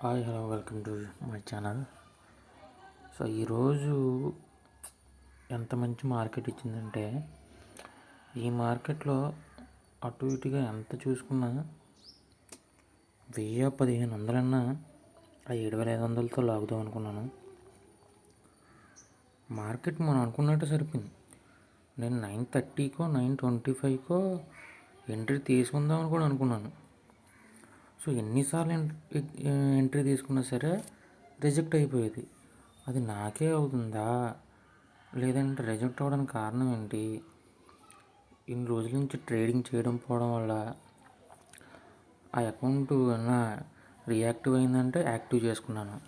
Hi hello welcome to my channel. So ఈరోజు ఎంత మంచి మార్కెట్ ఇచ్చిందంటే ఈ మార్కెట్లో అటు ఇటుగా ఎంత చూసుకున్నా వెయ్యి పదిహేను వందలన్నా ఆ ఏడు వేల ఐదు వందలతో లాగుదాం అనుకున్నాను. మార్కెట్ మనం అనుకున్నట్టు సరిపోయింది. నేను నైన్ థర్టీకో నైన్ ట్వంటీ ఫైవ్కో ఎంట్రీ తీసుకుందాం అని కూడా అనుకున్నాను. సో ఎన్నిసార్లు ఎంట్రీ తీసుకున్నా సరే రిజెక్ట్ అయిపోయేది. అది నాకే అవుతుందా? లేదంటే రిజెక్ట్ అవ్వడానికి కారణం ఏంటి? ఇన్ని రోజుల నుంచి ట్రేడింగ్ చేయడం పోవడం వల్ల ఆ అకౌంట్ ఏమన్నా రియాక్టివ్ అయిందంటే యాక్టివ్ చేసుకున్నాను.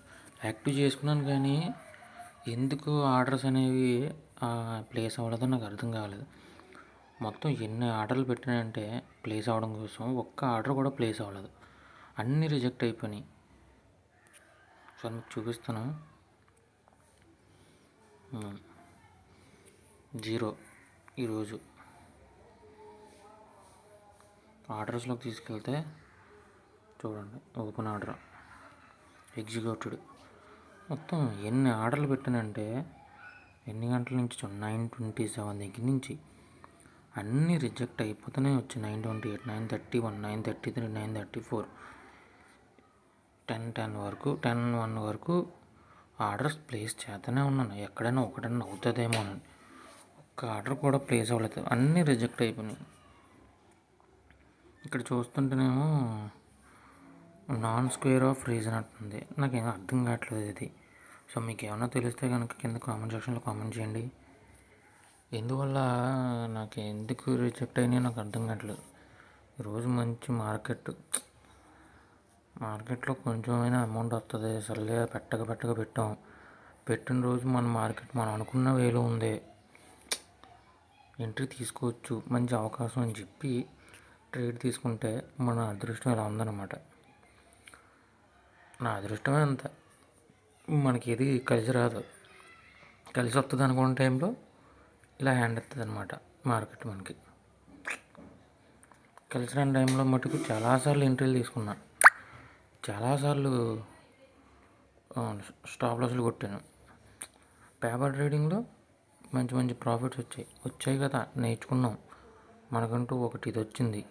యాక్టివ్ చేసుకున్నాను కానీ ఎందుకు ఆర్డర్స్ అనేవి ప్లేస్ అవ్వలేదో నాకు అర్థం కాలేదు మొత్తం ఎన్ని ఆర్డర్లు పెట్టానంటే ప్లేస్ అవ్వడం కోసం ఒక్క ఆర్డర్ కూడా ప్లేస్ అవ్వలేదు. అన్నీ రిజెక్ట్ అయిపోయినాయి. సో మీకు చూపిస్తాను. జీరో ఈరోజు. ఆర్డర్స్లోకి తీసుకెళ్తే చూడండి ఓపెన్ ఆర్డర్. ఎగ్జిక్యూటెడ్. మొత్తం ఎన్ని ఆర్డర్లు పెట్టానంటే ఎన్ని గంటల నుంచి నైన్ ట్వంటీ సెవెన్ దగ్గర నుంచి అన్నీ రిజెక్ట్ అయిపోతూనే వచ్చాయి. Nine twenty eight nine thirty one nine thirty three nine thirty four. Ten ten వరకు టెన్ వన్ వరకు ఆర్డర్స్ ప్లేస్ చేస్తూనే ఉన్నాను. ఎక్కడైనా ఒకటన్నా అవుతుందేమో అని. ఒక్క ఆర్డర్ కూడా ప్లేస్ అవ్వలేదు. అన్నీ రిజెక్ట్ అయిపోయినాయి. ఇక్కడ చూస్తుంటేనేమో నాన్ స్క్వేర్ ఆఫ్ రీజన్ అంటుంది నాకేం అర్థం కావట్లేదు ఇది. సో మీకు ఏమైనా తెలిస్తే కనుక కింద కామెంట్ సెక్షన్లో కామెంట్ చేయండి. ఎందువల్ల నాకు ఎందుకు రిజెక్ట్ అయినాయో నాకు అర్థం కావట్లేదు. ఈరోజు మంచి మార్కెట్. మార్కెట్లో కొంచెమైనా అమౌంట్ వస్తుంది సర్లే పెట్టక పెట్టక పెట్టాం. పెట్టిన రోజు మన మార్కెట్ మనం అనుకున్న వేలో ఉంది. ఎంట్రీ తీసుకోవచ్చు. మంచి అవకాశం అని చెప్పి ట్రేడ్ తీసుకుంటే మన అదృష్టం ఇలా ఉందన్నమాట. నా అదృష్టమే అంత. మనకి ఏది కలిసి రాదు. కలిసి వస్తుంది అనుకున్న టైంలో ఇలా హ్యాండ్ అవుతుంది అనమాట మార్కెట్ మనకి. కలిసి రాని టైంలో మటుకు చాలాసార్లు ఎంట్రీలు తీసుకున్నాను చాలాసార్లు స్టాప్ లాస్లు కొట్టాను. పేపర్ ట్రేడింగ్లో మంచి మంచి ప్రాఫిట్స్ వచ్చాయి. వచ్చాయి కదా నేర్చుకున్నాం. మనకంటూ ఒకటి ఇది వచ్చింది.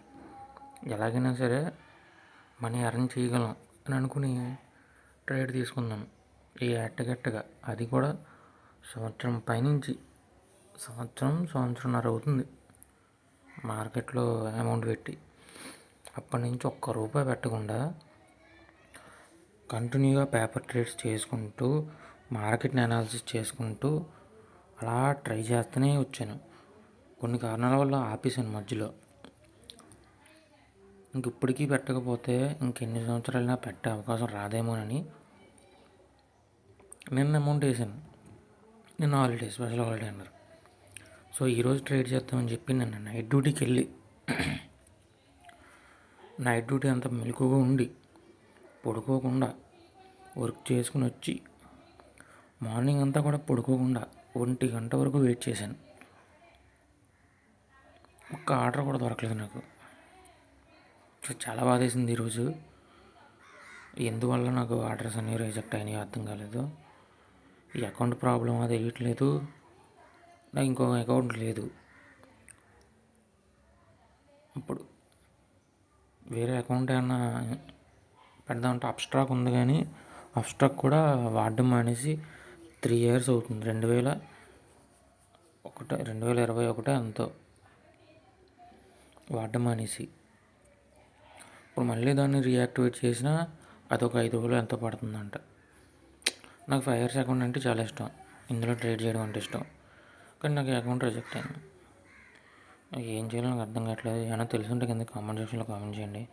ఎలాగైనా సరే మనీ అర్న్ చేయగలం అని అనుకుని ట్రేడ్ తీసుకున్నాను. ఈ ఎట్టగట్టగా అది కూడా సంవత్సరం పైనుంచి సంవత్సరం సంవత్సరంన్నర అవుతుంది. మార్కెట్లో అమౌంట్ పెట్టి అప్పటి నుంచి ఒక్క రూపాయి పెట్టకుండా కంటిన్యూగా పేపర్ ట్రేడ్స్ చేసుకుంటూ మార్కెట్ని అనాలిసిస్ చేసుకుంటూ అలా ట్రై చేస్తూనే వచ్చాను. కొన్ని కారణాల వల్ల ఆపేసాను మధ్యలో. ఇంక ఇప్పటికీ పెట్టకపోతే ఇంకెన్ని సంవత్సరాలైనా పెట్టే అవకాశం రాదేమోనని నిన్న అమౌంట్ వేసాను నిన్న హాలిడే స్పెషల్ హాలిడే అన్నారు. సో ఈరోజు ట్రేడ్ చేద్దామని చెప్పి నిన్న నైట్ డ్యూటీకి వెళ్ళి నైట్ డ్యూటీ అంత మెలకుగా ఉండి పడుకోకుండా వర్క్ చేసుకుని వచ్చి మార్నింగ్ అంతా కూడా పడుకోకుండా ఒంటి గంట వరకు వెయిట్ చేశాను. ఒక్క ఆర్డర్ కూడా దొరకలేదు నాకు. చాలా బాధేసింది ఈరోజు ఎందువల్ల నాకు ఆర్డర్స్ అనేవి రిజెక్ట్ అయినాయి అర్థం కాలేదు. ఈ అకౌంట్ ప్రాబ్లం అది వేయట్లేదు నాకు ఇంకో అకౌంట్ లేదు. ఇప్పుడు వేరే అకౌంట్ ఏమన్నా పెడదామంటే అప్స్ట్రాక్ ఉంది కానీ అప్స్ట్రాక్ కూడా వాడడం మానేసి త్రీ ఇయర్స్ అవుతుంది. రెండు వేల ఒకట రెండు వేల ఇరవై ఒకటే అంతో వాడడం మానేసి. ఇప్పుడు మళ్ళీ దాన్ని రీయాక్టివేట్ చేసినా అదొక ఐదు వేలు ఎంతో పడుతుందంట. నాకు ఫైవ్ ఇయర్స్ అకౌంట్ అంటే చాలా ఇష్టం. ఇందులో ట్రేడ్ చేయడం అంటే ఇష్టం. కానీ నాకు అకౌంట్ రిజెక్ట్ అయింది. ఏం చేయాలో నాకు అర్థం కావట్లేదు. ఏమైనా తెలుసుంటే కింద కామెంట్ సెక్షన్లో కామెంట్ చేయండి.